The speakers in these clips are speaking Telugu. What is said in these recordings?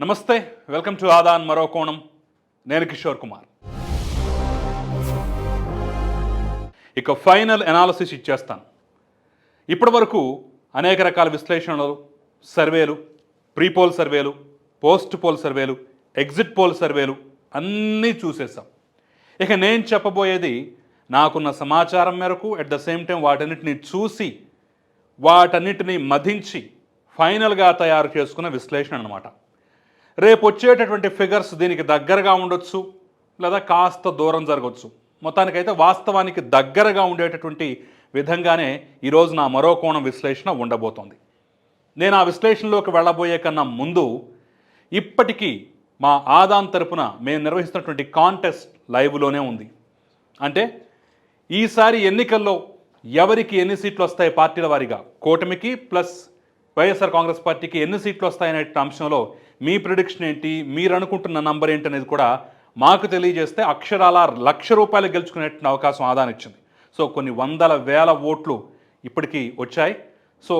నమస్తే వెల్కమ్ టు ఆదాన్ మరో కోణం. నేను కిషోర్ కుమార్. ఇక ఫైనల్ ఎనాలసిస్ ఇచ్చేస్తాను. ఇప్పటి వరకు అనేక రకాల విశ్లేషణలు సర్వేలు ప్రీ పోల్ సర్వేలు పోస్ట్ పోల్ సర్వేలు ఎగ్జిట్ పోల్ సర్వేలు అన్నీ చూసేసాం ఇక నేను చెప్పబోయేది నాకున్న సమాచారం మేరకు అట్ ద సేమ్ టైం వాటన్నిటిని చూసి వాటన్నిటిని మధించి ఫైనల్గా తయారు చేసుకున్న విశ్లేషణ అనమాట రేపు వచ్చేటటువంటి ఫిగర్స్ దీనికి దగ్గరగా ఉండొచ్చు లేదా కాస్త దూరం జరగవచ్చు మొత్తానికైతే వాస్తవానికి దగ్గరగా ఉండేటటువంటి విధంగానే ఈరోజు నా మరో కోణం విశ్లేషణ ఉండబోతోంది. నేను ఆ విశ్లేషణలోకి వెళ్ళబోయే కన్నా ముందు ఇప్పటికీ మా ఆదాన్ తరపున మేము నిర్వహిస్తున్నటువంటి కాంటెస్ట్ లైవ్లోనే ఉంది. అంటే ఈసారి ఎన్నికల్లో ఎవరికి ఎన్ని సీట్లు వస్తాయి పార్టీల వారిగా? కూటమికి ప్లస్ వైఎస్ఆర్ కాంగ్రెస్ పార్టీకి ఎన్ని సీట్లు వస్తాయనే అంశంలో మీ ప్రిడిక్షన్ ఏంటి? మీరు అనుకుంటున్న నంబర్ ఏంటి అనేది కూడా మాకు తెలియజేస్తే అక్షరాల లక్ష రూపాయలు గెలుచుకునే అవకాశం ఆదాని ఇచ్చింది. సో కొన్ని వందల వేల ఓట్లు ఇప్పటికీ వచ్చాయి. సో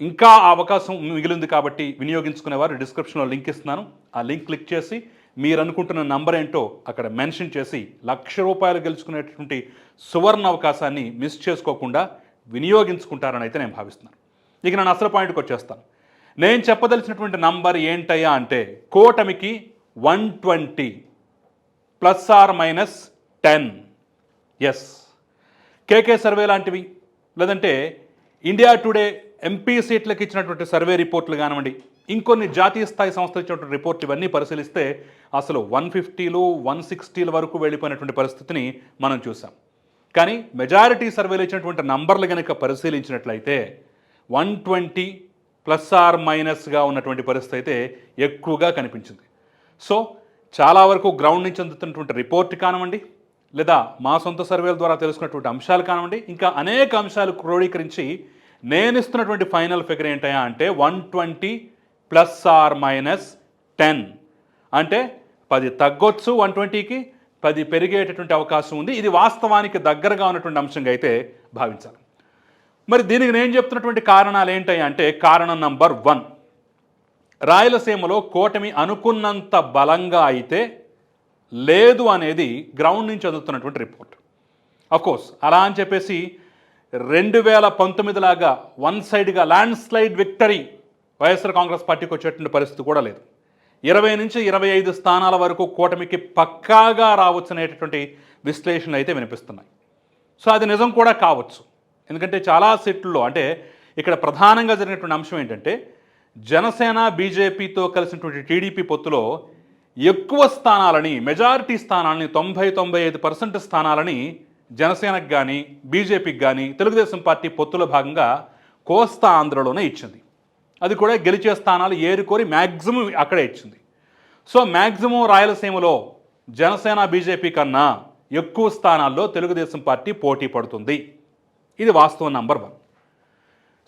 ఇంకా ఆ అవకాశం మిగిలింది కాబట్టి వినియోగించుకునేవారు డిస్క్రిప్షన్లో లింక్ ఇస్తున్నాను. ఆ లింక్ క్లిక్ చేసి మీరు అనుకుంటున్న నంబర్ ఏంటో అక్కడ మెన్షన్ చేసి లక్ష రూపాయలు గెలుచుకునేటువంటి సువర్ణ అవకాశాన్ని మిస్ చేసుకోకుండా వినియోగించుకుంటారని అయితే నేను భావిస్తున్నాను. ఇక నేను అసలు పాయింట్కి వచ్చేస్తాను. నేను చెప్పదలిచినటువంటి నంబర్ ఏంటయ్యా అంటే కూటమికి one twenty plus or minus ten S K K survey లాంటివి. లేదంటే ఇండియా టుడే ఎంపీ సీట్లకు ఇచ్చినటువంటి సర్వే రిపోర్ట్లు కానివ్వండి ఇంకొన్ని జాతీయ స్థాయి సంస్థలు ఇచ్చినటువంటి రిపోర్ట్ ఇవన్నీ పరిశీలిస్తే అసలు వన్ ఫిఫ్టీలు వన్ సిక్స్టీల వరకు వెళ్ళిపోయినటువంటి పరిస్థితిని మనం చూసాం. కానీ మెజారిటీ సర్వేలు ఇచ్చినటువంటి నంబర్లు కనుక పరిశీలించినట్లయితే వన్ ట్వంటీ ప్లస్ ఆర్ మైనస్గా ఉన్నటువంటి పరిస్థితి అయితే ఎక్కువగా కనిపించింది. సో చాలా వరకు గ్రౌండ్ నుంచి అందుతున్నటువంటి రిపోర్ట్ కానివ్వండి లేదా మా సొంత సర్వేల ద్వారా తెలుసుకున్నటువంటి అంశాలు కానివ్వండి ఇంకా అనేక అంశాలు క్రోడీకరించి నేను ఇస్తున్నటువంటి ఫైనల్ ఫిగర్ ఏంటయా అంటే one twenty plus or minus ten. అంటే పది తగ్గొచ్చు వన్ ట్వంటీకి పది పెరిగేటటువంటి అవకాశం ఉంది. ఇది వాస్తవానికి దగ్గరగా ఉన్నటువంటి అంశంగా అయితే భావించాలి. మరి దీనికి నేను చెప్తున్నటువంటి కారణాలు ఏంటి అంటే కారణం నంబర్ వన్. రాయలసీమలో కూటమి అనుకున్నంత బలంగా అయితే లేదు అనేది గ్రౌండ్ నుంచి అందుతున్నటువంటి రిపోర్ట్. అఫ్కోర్స్ అలా అని చెప్పేసి రెండు వేల పంతొమ్మిది లాగా వన్ సైడ్గా landslide victory YSR Congress పార్టీకి వచ్చేటువంటి పరిస్థితి కూడా లేదు. ఇరవై నుంచి ఇరవై ఐదు స్థానాల వరకు కూటమికి పక్కాగా రావచ్చు అనేటటువంటి విశ్లేషణలు అయితే వినిపిస్తున్నాయి. సో అది నిజం కూడా కావచ్చు. ఎందుకంటే చాలా సీట్లలో అంటే ఇక్కడ ప్రధానంగా జరిగినటువంటి అంశం ఏంటంటే జనసేన బీజేపీతో కలిసినటువంటి టీడీపీ పొత్తులో ఎక్కువ స్థానాలని మెజారిటీ స్థానాలని తొంభై తొంభై ఐదు పర్సెంట్ స్థానాలని జనసేనకు కానీ బీజేపీకి కానీ తెలుగుదేశం పార్టీ పొత్తులో భాగంగా కోస్తా ఆంధ్రలోనే ఇచ్చింది. అది కూడా గెలిచే స్థానాలు ఏరుకోరి మ్యాక్సిమం అక్కడే ఇచ్చింది. సో మ్యాక్సిమం రాయలసీమలో జనసేన బీజేపీ కన్నా ఎక్కువ స్థానాల్లో తెలుగుదేశం పార్టీ పోటీ పడుతుంది. ఇది వాస్తవం నంబర్ వన్.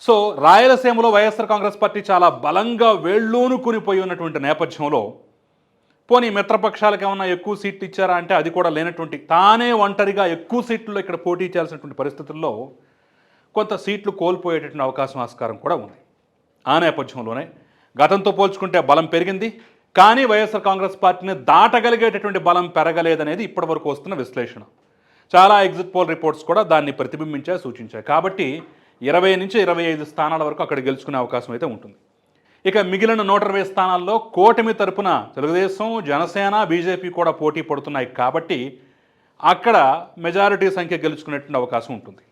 సో రాయలసీమలో వైఎస్ఆర్ కాంగ్రెస్ పార్టీ చాలా బలంగా వేళ్ళూనుకునిపోయి ఉన్నటువంటి నేపథ్యంలో పోనీ మిత్రపక్షాలకు ఏమన్నా ఎక్కువ సీట్లు ఇచ్చారా అంటే అది కూడా లేనటువంటి తానే ఒంటరిగా ఎక్కువ సీట్లలో ఇక్కడ పోటీ చేయాల్సినటువంటి పరిస్థితుల్లో కొంత సీట్లు కోల్పోయేటటువంటి అవకాశం ఆస్కారం కూడా ఉంది. ఆ నేపథ్యంలోనే గతంతో పోల్చుకుంటే బలం పెరిగింది కానీ వైఎస్ఆర్ కాంగ్రెస్ పార్టీని దాటగలిగేటటువంటి బలం పెరగలేదనేది ఇప్పటివరకు వస్తున్న విశ్లేషణ. చాలా ఎగ్జిట్ పోల్ రిపోర్ట్స్ కూడా దాన్ని ప్రతిబింబించాయి సూచించాయి. కాబట్టి ఇరవై నుంచి ఇరవై ఐదు స్థానాల వరకు అక్కడ గెలుచుకునే అవకాశం అయితే ఉంటుంది. ఇక మిగిలిన నూట ఇరవై స్థానాల్లో కూటమి తరపున తెలుగుదేశం జనసేన బీజేపీ కూడా పోటీ పడుతున్నాయి కాబట్టి అక్కడ మెజారిటీ సంఖ్య గెలుచుకునేటువంటి అవకాశం ఉంటుంది.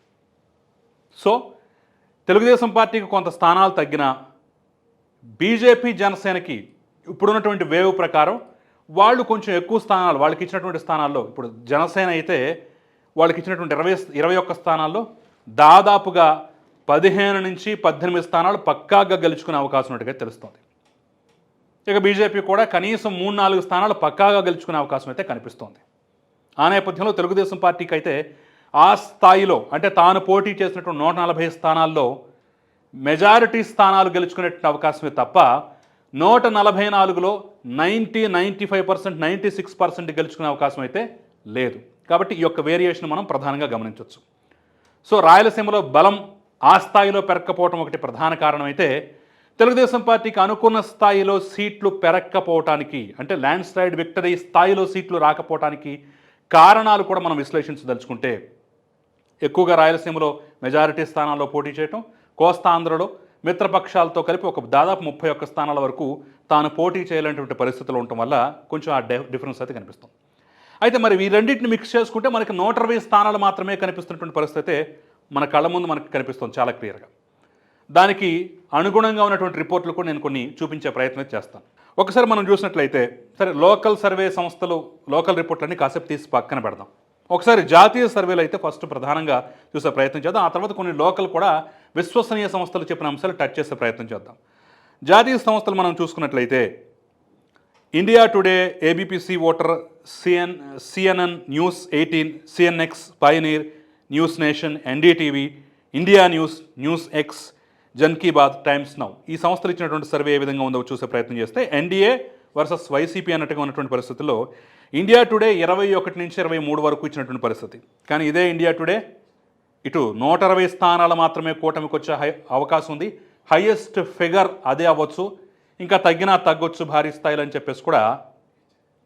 సో తెలుగుదేశం పార్టీకి కొంత స్థానాలు తగ్గినా బీజేపీ జనసేనకి ఇప్పుడున్నటువంటి వేవ్ ప్రకారం వాళ్ళు కొంచెం ఎక్కువ స్థానాలు వాళ్ళకి ఇచ్చినటువంటి స్థానాల్లో ఇప్పుడు జనసేన అయితే వాళ్ళకి ఇచ్చినటువంటి ఇరవై ఇరవై ఒక్క స్థానాల్లో దాదాపుగా పదిహేను నుంచి పద్దెనిమిది స్థానాలు పక్కాగా గెలుచుకునే అవకాశం ఉన్నట్టుగా తెలుస్తోంది. ఇక బీజేపీ కూడా కనీసం మూడు నాలుగు స్థానాలు పక్కాగా గెలుచుకునే అవకాశం అయితే కనిపిస్తోంది. ఆ నేపథ్యంలో తెలుగుదేశం పార్టీకి అయితే ఆ స్థాయిలో అంటే తాను పోటీ చేసినటువంటి నూట నలభై స్థానాల్లో మెజారిటీ స్థానాలు గెలుచుకునేటువంటి అవకాశమే తప్ప నూట నలభై నాలుగులో ninety ninety five percent ninety six percent గెలుచుకునే అవకాశం అయితే లేదు. కాబట్టి ఈ యొక్క వేరియేషన్ మనం ప్రధానంగా గమనించవచ్చు. సో రాయలసీమలో బలం ఆ స్థాయిలో పెరగకపోవటం ఒకటి ప్రధాన కారణం అయితే తెలుగుదేశం పార్టీకి అనుకున్న స్థాయిలో సీట్లు పెరక్కపోవటానికి అంటే ల్యాండ్ స్లైడ్ విక్టరీ స్థాయిలో సీట్లు రాకపోవటానికి కారణాలు కూడా మనం విశ్లేషించదలుచుకుంటే ఎక్కువగా రాయలసీమలో మెజారిటీ స్థానాల్లో పోటీ చేయటం కోస్తాంధ్రలో మిత్రపక్షాలతో కలిపి ఒక దాదాపు ముప్పై ఒక్క స్థానాల వరకు తాను పోటీ చేయలేనటువంటి పరిస్థితులు ఉండటం వల్ల కొంచెం ఆ డిఫరెన్స్ అయితే కనిపిస్తుంది. అయితే మరి ఈ రెండింటిని మిక్స్ చేసుకుంటే మనకి నూట ఇరవై స్థానాలు మాత్రమే కనిపిస్తున్నటువంటి పరిస్థితి అయితే మన కళ్ళ ముందు మనకు కనిపిస్తుంది చాలా క్లియర్గా దానికి అనుగుణంగా ఉన్నటువంటి రిపోర్ట్లు కూడా నేను కొన్ని చూపించే ప్రయత్నం చేస్తాను. ఒకసారి మనం చూసినట్లయితే సరే లోకల్ సర్వే సంస్థలు లోకల్ రిపోర్ట్లన్నీ కాసేపు తీసి పక్కన పెడదాం. ఒకసారి జాతీయ సర్వేలు అయితే ఫస్ట్ ప్రధానంగా చూసే ప్రయత్నం చేద్దాం. ఆ తర్వాత కొన్ని లోకల్ కూడా విశ్వసనీయ సంస్థలు చెప్పిన అంశాలు టచ్ చేసే ప్రయత్నం చేద్దాం. జాతీయ సంస్థలు మనం చూసుకున్నట్లయితే India Today ABP C Voter CN CNN News Eighteen CNX Pioneer News Nation NDTV India News News X Jan Ki Baat Times Now ఈ సంస్థలు ఇచ్చినటువంటి సర్వే ఏ విధంగా ఉందో చూసే ప్రయత్నం చేస్తే ఎన్డీఏ వర్సెస్ వైసీపీ అన్నట్టుగా ఉన్నటువంటి పరిస్థితుల్లో ఇండియా టుడే ఇరవై ఒకటి నుంచి ఇరవై మూడు వరకు ఇచ్చినటువంటి పరిస్థితి. కానీ ఇదే ఇండియా టుడే ఇటు నూట అరవై స్థానాలు మాత్రమే కూటమికి వచ్చే హై అవకాశం ఉంది. హైయెస్ట్ ఫిగర్ అదే అవ్వచ్చు. ఇంకా తగ్గినా తగ్గొచ్చు భారీ స్థాయిలో అని చెప్పేసి కూడా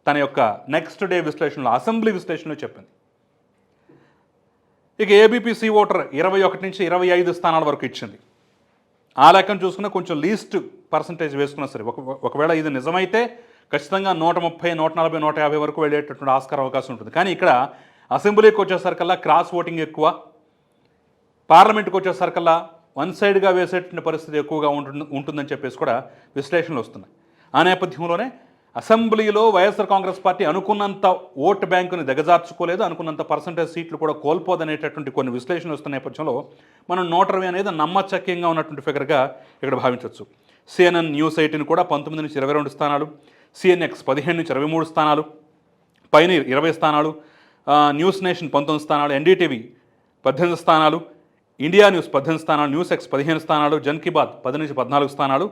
తన యొక్క నెక్స్ట్ డే విశ్లేషణలో అసెంబ్లీ విశ్లేషణలో చెప్పింది. ఇక ఏబీపీసీ ఓటర్ ఇరవై ఒకటి నుంచి ఇరవై ఐదు స్థానాల వరకు ఇచ్చింది. ఆ లెక్కను చూసుకున్న కొంచెం లీస్ట్ పర్సంటేజ్ వేసుకున్నా సరే ఒక ఒకవేళ ఇది నిజమైతే ఖచ్చితంగా నూట ముప్పై నూట నలభై నూట యాభై వరకు వెళ్ళేటటువంటి ఆస్కార అవకాశం ఉంటుంది. కానీ ఇక్కడ అసెంబ్లీకి వచ్చేసరికల్లా క్రాస్ ఓటింగ్ ఎక్కువ పార్లమెంట్కి వచ్చేసరికల్లా వన్ సైడ్గా వేసేటువంటి పరిస్థితి ఎక్కువగా ఉంటుంది ఉంటుందని చెప్పేసి కూడా విశ్లేషణలు వస్తున్నాయి. ఆ నేపథ్యంలోనే అసెంబ్లీలో వైఎస్ఆర్ కాంగ్రెస్ పార్టీ అనుకున్నంత ఓటు బ్యాంకుని దిగజార్చుకోలేదు అనుకున్నంత పర్సంటేజ్ సీట్లు కూడా కోల్పోదనేటటువంటి కొన్ని విశ్లేషణలు వస్తున్న నేపథ్యంలో మనం నోటరవి అనేది నమ్మచక్యంగా ఉన్నటువంటి ఫిగర్గా ఇక్కడ భావించవచ్చు. సిఎన్ఎన్ న్యూస్ ఎయిటీన్ కూడా పంతొమ్మిది నుంచి ఇరవై రెండు స్థానాలు సిఎన్ఎక్స్ పదిహేను నుంచి ఇరవై మూడు స్థానాలు పైనీర్ ఇరవై స్థానాలు న్యూస్ నేషన్ పంతొమ్మిది స్థానాలు ఎన్డీటీవీ పద్దెనిమిది స్థానాలు ఇండియా న్యూస్ పద్దెనిమిది స్థానాలు న్యూస్ ఎక్స్ పదిహేను స్థానాలు జన్ కీ బాత్ పది నుంచి పద్నాలుగు స్థానాలు.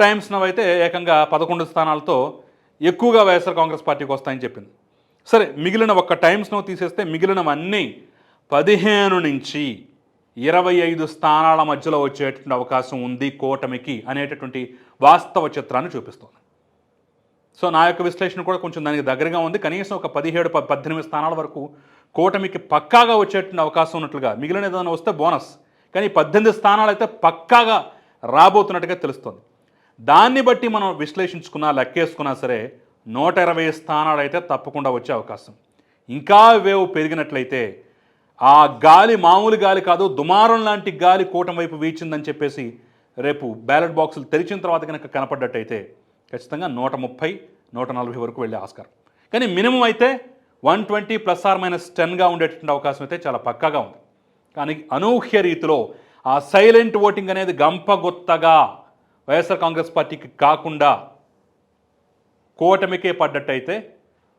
టైమ్స్ నవ్ అయితే ఏకంగా పదకొండు స్థానాలతో ఎక్కువగా వైఎస్ఆర్ కాంగ్రెస్ పార్టీకి వస్తాయని చెప్పింది. సరే మిగిలిన ఒక్క టైమ్స్ నవ్ తీసేస్తే మిగిలినవన్నీ పదిహేను నుంచి ఇరవై ఐదు స్థానాల మధ్యలో వచ్చేటువంటి అవకాశం ఉంది కూటమికి అనేటటువంటి వాస్తవ చిత్రాన్ని చూపిస్తుంది. సో నా యొక్క విశ్లేషణ కూడా కొంచెం దానికి దగ్గరగా ఉంది. కనీసం ఒక పదిహేడు పద్దెనిమిది స్థానాల వరకు కూటమికి పక్కాగా వచ్చేటువంటి అవకాశం ఉన్నట్లుగా మిగిలిన ఏదైనా వస్తే బోనస్. కానీ పద్దెనిమిది స్థానాలు అయితే పక్కాగా రాబోతున్నట్టుగా తెలుస్తుంది. దాన్ని బట్టి మనం విశ్లేషించుకున్నా లెక్కేసుకున్నా సరే నూట ఇరవై స్థానాలు అయితే తప్పకుండా వచ్చే అవకాశం. ఇంకా వేవ్ పెరిగినట్లయితే ఆ గాలి మామూలు గాలి కాదు దుమారం లాంటి గాలి కూటమి వైపు వీచిందని చెప్పేసి రేపు బ్యాలెట్ బాక్సులు తెరిచిన తర్వాత కనుక కనపడ్డట్టయితే ఖచ్చితంగా నూట ముప్పై నూట నలభై వరకు వెళ్ళే ఆస్కారం. కానీ మినిమం అయితే one twenty plus or minus టెన్గా ఉండేటువంటి అవకాశం అయితే చాలా పక్కాగా ఉంది. కానీ అనూహ్య రీతిలో ఆ సైలెంట్ ఓటింగ్ అనేది గంపగొత్తగా వైఎస్ఆర్ కాంగ్రెస్ పార్టీకి కాకుండా కూటమికే పడ్డట్టయితే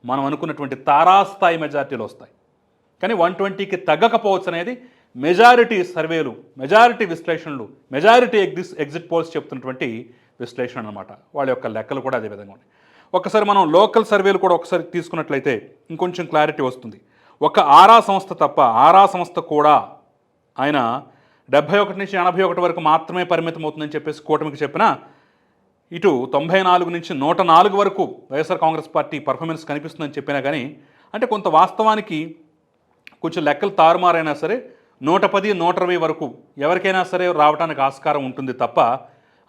మనం అనుకున్నటువంటి తారాస్థాయి మెజారిటీలు వస్తాయి. కానీ వన్ ట్వంటీకి తగ్గకపోవచ్చు అనేది మెజారిటీ సర్వేలు మెజారిటీ విశ్లేషణలు మెజారిటీ ఎగ్జిస్ ఎగ్జిట్ పోల్స్ చెప్తున్నటువంటి విశ్లేషణ అనమాట వాళ్ళ యొక్క లెక్కలు కూడా అదే విధంగా ఉన్నాయి. ఒకసారి మనం లోకల్ సర్వేలు కూడా ఒకసారి తీసుకున్నట్లయితే ఇంకొంచెం క్లారిటీ వస్తుంది. ఒక ఆరా సంస్థ తప్ప ఆరా సంస్థ కూడా ఆయన డెబ్బై ఒకటి నుంచి ఎనభై ఒకటి వరకు మాత్రమే పరిమితం అవుతుందని చెప్పేసి కూటమికి చెప్పిన ఇటు తొంభై నాలుగు నుంచి నూట నాలుగు వరకు వైఎస్ఆర్ కాంగ్రెస్ పార్టీ పర్ఫార్మెన్స్ కనిపిస్తుందని చెప్పినా కానీ అంటే కొంత వాస్తవానికి కొంచెం లెక్కలు తారుమారైనా సరే నూట పది నూట ఇరవై వరకు ఎవరికైనా సరే రావడానికి ఆస్కారం ఉంటుంది తప్ప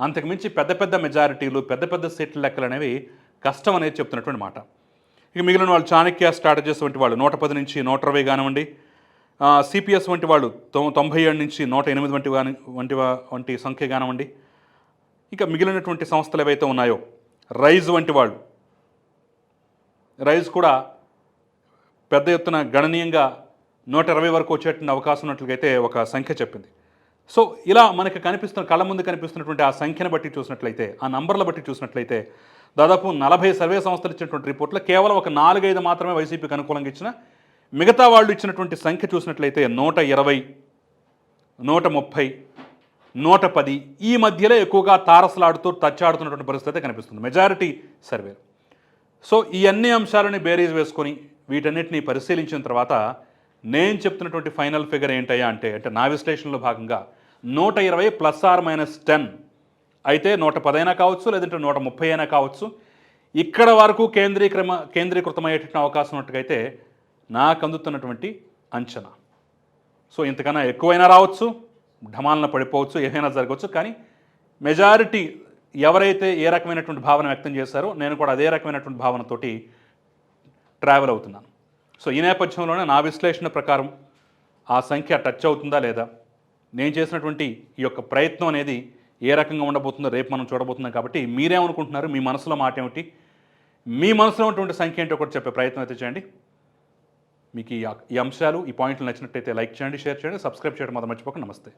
అంతకుమించి పెద్ద పెద్ద మెజారిటీలు పెద్ద పెద్ద సీట్ల లెక్కలు అనేవి కష్టం అనేది చెప్తున్నటువంటి మాట. ఇక మిగిలిన వాళ్ళు చాణక్య స్ట్రాటజీస్ వంటి వాళ్ళు నూట పది నుంచి నూట ఇరవై కానివ్వండి సిపిఎస్ వంటి వాళ్ళు తొంభై ఏడు నుంచి నూట ఎనిమిది వంటి కాని వంటి వంటి సంఖ్య కానివ్వండి ఇంకా మిగిలినటువంటి సంస్థలు ఏవైతే ఉన్నాయో రైజ్ వంటి వాళ్ళు రైజ్ కూడా పెద్ద ఎత్తున గణనీయంగా నూట ఇరవై వరకు వచ్చేటువంటి అవకాశం ఉన్నట్లుగైతే ఒక సంఖ్య చెప్పింది. సో ఇలా మనకి కనిపిస్తున్న కళ్ళ ముందు కనిపిస్తున్నటువంటి ఆ సంఖ్యను బట్టి చూసినట్లయితే ఆ నంబర్ల బట్టి చూసినట్లయితే దాదాపు నలభై సర్వే సంస్థలు ఇచ్చినటువంటి రిపోర్ట్లో కేవలం ఒక నాలుగైదు మాత్రమే వైసీపీకి అనుకూలంగా ఇచ్చిన మిగతా వాళ్ళు ఇచ్చినటువంటి సంఖ్య చూసినట్లయితే నూట ఇరవై నూట ముప్పై నూట పది ఈ మధ్యలో ఎక్కువగా తారసలాడుతూ తచ్చాడుతున్నటువంటి పరిస్థితి కనిపిస్తుంది. Majority survey. సో ఈ అన్ని అంశాలని బేరీజ్ వేసుకొని వీటన్నిటిని పరిశీలించిన తర్వాత నేను చెప్తున్నటువంటి ఫైనల్ ఫిగర్ ఏంటయ్యా అంటే అంటే నా విశ్లేషణలో భాగంగా నూట ఇరవై ప్లస్ ఆర్ మైనస్ టెన్. అయితే నూట పదైనా కావచ్చు లేదంటే నూట ముప్పై అయినా కావచ్చు. ఇక్కడ వరకు కేంద్రీక్రమ కేంద్రీకృతమయ్యేటటువంటి అవకాశం ఉన్నట్టుగైతే నాకు అందుతున్నటువంటి అంచనా. సో ఇంతకన్నా ఎక్కువైనా రావచ్చు ఢమాలన పడిపోవచ్చు ఏదైనా జరగవచ్చు కానీ మెజారిటీ ఎవరైతే ఏ రకమైనటువంటి భావన వ్యక్తం చేశారో నేను కూడా అదే రకమైనటువంటి భావనతోటి ట్రావెల్ అవుతున్నాను. సో ఈ నేపథ్యంలోనే నా విశ్లేషణ ప్రకారం ఆ సంఖ్య టచ్ అవుతుందా లేదా? నేను చేసినటువంటి ఈ యొక్క ప్రయత్నం అనేది ఏ రకంగా ఉండబోతుందో రేపు మనం చూడబోతున్నాం కాబట్టి మీరేమనుకుంటున్నారు? మీ మనసులో మాట ఏమిటి? మీ మనసులో ఉన్నటువంటి సంఖ్య ఏంటో ఒకటి చెప్పే ప్రయత్నం అయితే చేయండి. మీకు ఈ అంశాలు ఈ పాయింట్లు నచ్చినట్టయితే లైక్ చేయండి షేర్ చేయండి సబ్స్క్రైబ్ చేయడం మాత్రం మర్చిపోక నమస్తే.